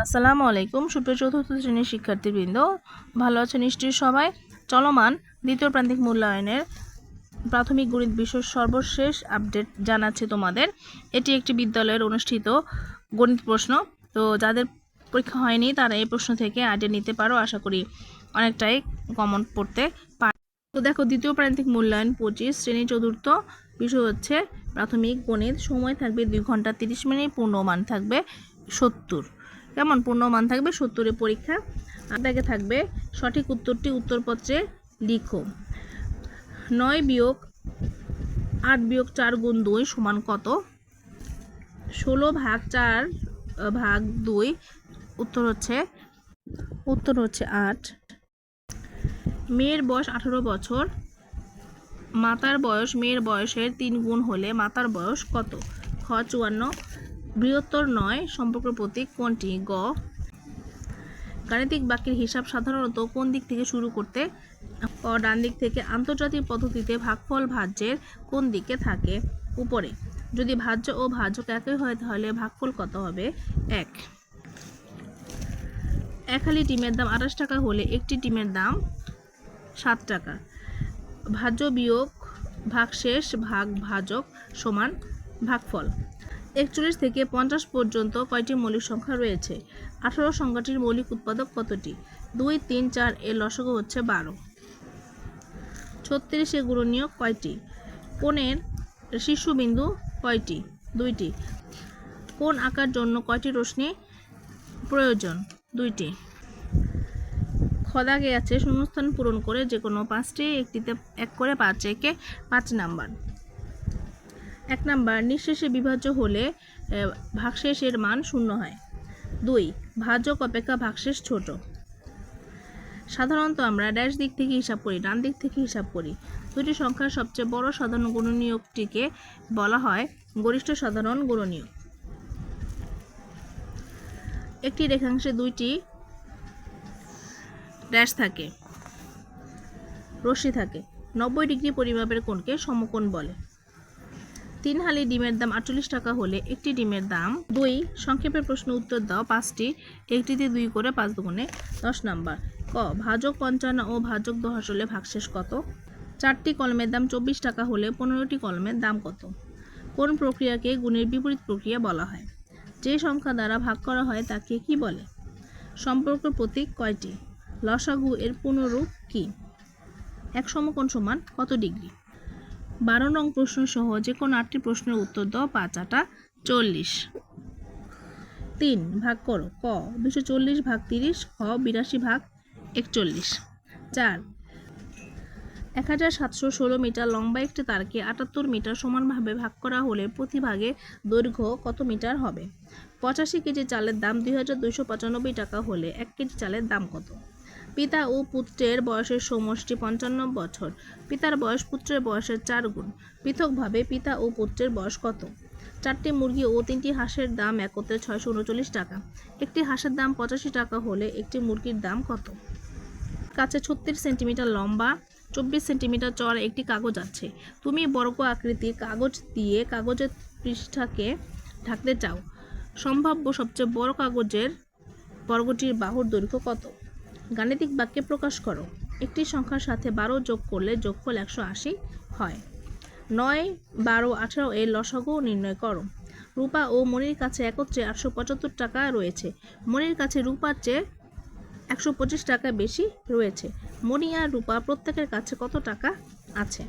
আসসালামু আলাইকুম, সুপ্রিয় চতুর্থ শ্রেণির শিক্ষার্থীবৃন্দ। ভালো আছো নিশ্চয়ই সবাই? চলমান দ্বিতীয় প্রান্তিক মূল্যায়নের প্রাথমিক গণিত বিষয়ের সর্বশেষ আপডেট জানাচ্ছে তোমাদের। এটি একটি বিদ্যালয়ের অনুষ্ঠিত গণিত প্রশ্ন। তো যাদের পরীক্ষা হয়নি, তারা এই প্রশ্ন থেকে আইডিয়া নিতে পারো, আশা করি অনেকটাই কমন পড়তে পারে তো দেখো, দ্বিতীয় প্রান্তিক মূল্যায়ন পঁচিশ, শ্রেণি চতুর্থ বিষয় হচ্ছে প্রাথমিক গণিত। সময় থাকবে দুই ঘণ্টা তিরিশ মিনিট, পূর্ণমান থাকবে সত্তর। কেমন পূর্ণমান থাকবে সত্তরের পরীক্ষা আটাকে থাকবে সঠিক উত্তরটি উত্তরপত্রে লিখো। নয় বিয়োগ আট বিয়োগ চার গুণ দুই সমান কত? ষোলো ভাগ চার ভাগ দুই, উত্তর হচ্ছে উত্তর হচ্ছে আট। মেয়ের বয়স আঠারো বছর, মাতার বয়স মেয়ের বয়সের তিন গুণ হলে মাতার বয়স কত? খ চুয়ান্ন বৃহত্তর নয় সম্পর্ক প্রতীক কোনটি? গ। গাণিতিক বাক্যের হিসাব সাধারণত কোন দিক থেকে শুরু করতে ক, ডান দিক থেকে আন্তর্জাতিক পদ্ধতিতে ভাগফল ভাজ্যের কোন দিকে থাকে? উপরে। যদি ভাজ্য ও ভাজক একই হয়, তাহলে ভাগফল কত হবে? এক। এক হালি ডিমের দাম আঠাশ টাকা হলে একটি ডিমের দাম সাত টাকা। ভাজ্য বিয়োগ ভাগশেষ ভাগ ভাজক সমান ভাগফল। একচল্লিশ থেকে পঞ্চাশ পর্যন্ত কয়টি মৌলিক সংখ্যা রয়েছে? আঠারো সংখ্যাটির মৌলিক উৎপাদক কতটি? দুই, তিন, চার, এর লসগু হচ্ছে বারো। ছত্রিশে গুণনীয় কয়টি? কোণের শীর্ষবিন্দু কয়টি? দুইটি। কোন আঁকার জন্য কয়টি রশ্মি প্রয়োজন? দুইটি। খদাগে আছে শূন্যস্থান পূরণ করে যে কোনো পাঁচটি, একটিতে এক করে পাঁচ, একে পাঁচ নাম্বার। এক নাম্বার, নিঃশেষে বিভাজ্য হলে ভাগশেষের মান শূন্য হয়। দুই ভাজক অপেক্ষা ভাগশেষ ছোট। সাধারণত আমরা ড্যাশ দিক থেকে হিসাব করি, ডান দিক থেকে হিসাব করি। দুটি সংখ্যার সবচেয়ে বড় সাধারণ গুণনীয়কটিকে বলা হয় গরিষ্ঠ সাধারণ গুণনীয়ক। একটি রেখাংশে দুইটি ড্যাশ থাকে, রশ্মি থাকে। নব্বই ডিগ্রি পরিমাপের কোণকে সমকোণ বলে। তিন হালি ডিমের দাম আটচল্লিশ টাকা হলে একটি ডিমের দাম দুই, সংক্ষেপে প্রশ্ন উত্তর দাও, পাঁচটি, একটিতে দুই করে পাঁচ দুগুণে দশ নাম্বার। ক, ভাজক পঞ্চান্ন ও ভাজক দশ হলে ভাগশেষ কত? চারটি কলমের দাম চব্বিশ টাকা হলে পনেরোটি কলমের দাম কত? কোন প্রক্রিয়াকে গুণের বিপরীত প্রক্রিয়া বলা হয়? যে সংখ্যা দ্বারা ভাগ করা হয় তাকে কি বলে? সম্পর্ক প্রতীক কয়টি? লসাগু এর পুনরূপ কি? এক সমকোণ সমান কত ডিগ্রি? বারো নং প্রশ্ন সহ যে কোনো আটটি প্রশ্নের উত্তর দাও, পাঁচ, আটা, চল্লিশ। তিন ভাগ করো, ক, দুশো চল্লিশ ভাগ তিরিশ, খ, বিরাশি ভাগ একচল্লিশ। চার, এক হাজার সাতশো ষোলো মিটার লম্বা একটি তারকে আটাত্তর মিটার সমানভাবে ভাগ করা হলে প্রতি ভাগে দৈর্ঘ্য কত মিটার হবে? পঁচাশি কেজি চালের দাম দুই হাজার দুইশো পঁচানব্বই টাকা হলে এক কেজি চালের দাম কত? পিতা ও পুত্রের বয়সের সমষ্টি পঞ্চান্ন বছর। পিতার বয়স পুত্রের বয়সের চার গুণ। পৃথকভাবে পিতা ও পুত্রের বয়স কত? চারটি মুরগি ও তিনটি হাঁসের দাম একত্রে ছয়শো উনচল্লিশ টাকা। একটি হাঁসের দাম পঁচাশি টাকা হলে একটি মুরগির দাম কত? কাছে ছত্রিশ সেন্টিমিটার লম্বা, চব্বিশ সেন্টিমিটার চড়া একটি কাগজ আছে। তুমি বর্গ আকৃতির কাগজ দিয়ে কাগজের পৃষ্ঠাকে ঢাকতে চাও। সম্ভাব্য সবচেয়ে বড় কাগজের বর্গটির বাহুর দৈর্ঘ্য কত? গাণিতিক বাক্যে প্রকাশ করো। একটি সংখ্যার সাথে বারো যোগ করলে যোগফল একশো আশি হয়। নয়, বারো, আঠারো এর লসাগু নির্ণয় করো। রূপা ও মনির কাছে একত্রে আটশো পঁচাত্তর টাকা রয়েছে। মনির কাছে রূপার চেয়ে একশো পঁচিশ টাকা বেশি রয়েছে। মণি আর রূপা প্রত্যেকের কাছে কত টাকা আছে?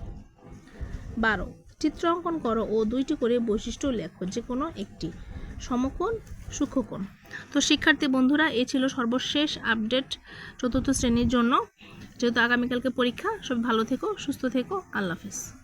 বারো, চিত্র অঙ্কন করো ও দুইটি করে বৈশিষ্ট্য লেখো যে কোনো একটি। সমকোণ সূক্ষ্মকোণ। তো শিক্ষার্থী বন্ধুরা এ ছিল সর্বশেষ আপডেট চতুর্থ শ্রেণির জন্য। যেহেতু আগামীকালকে পরীক্ষা সব ভালো থেকো, সুস্থ থেকো। আল্লাহ হাফিজ।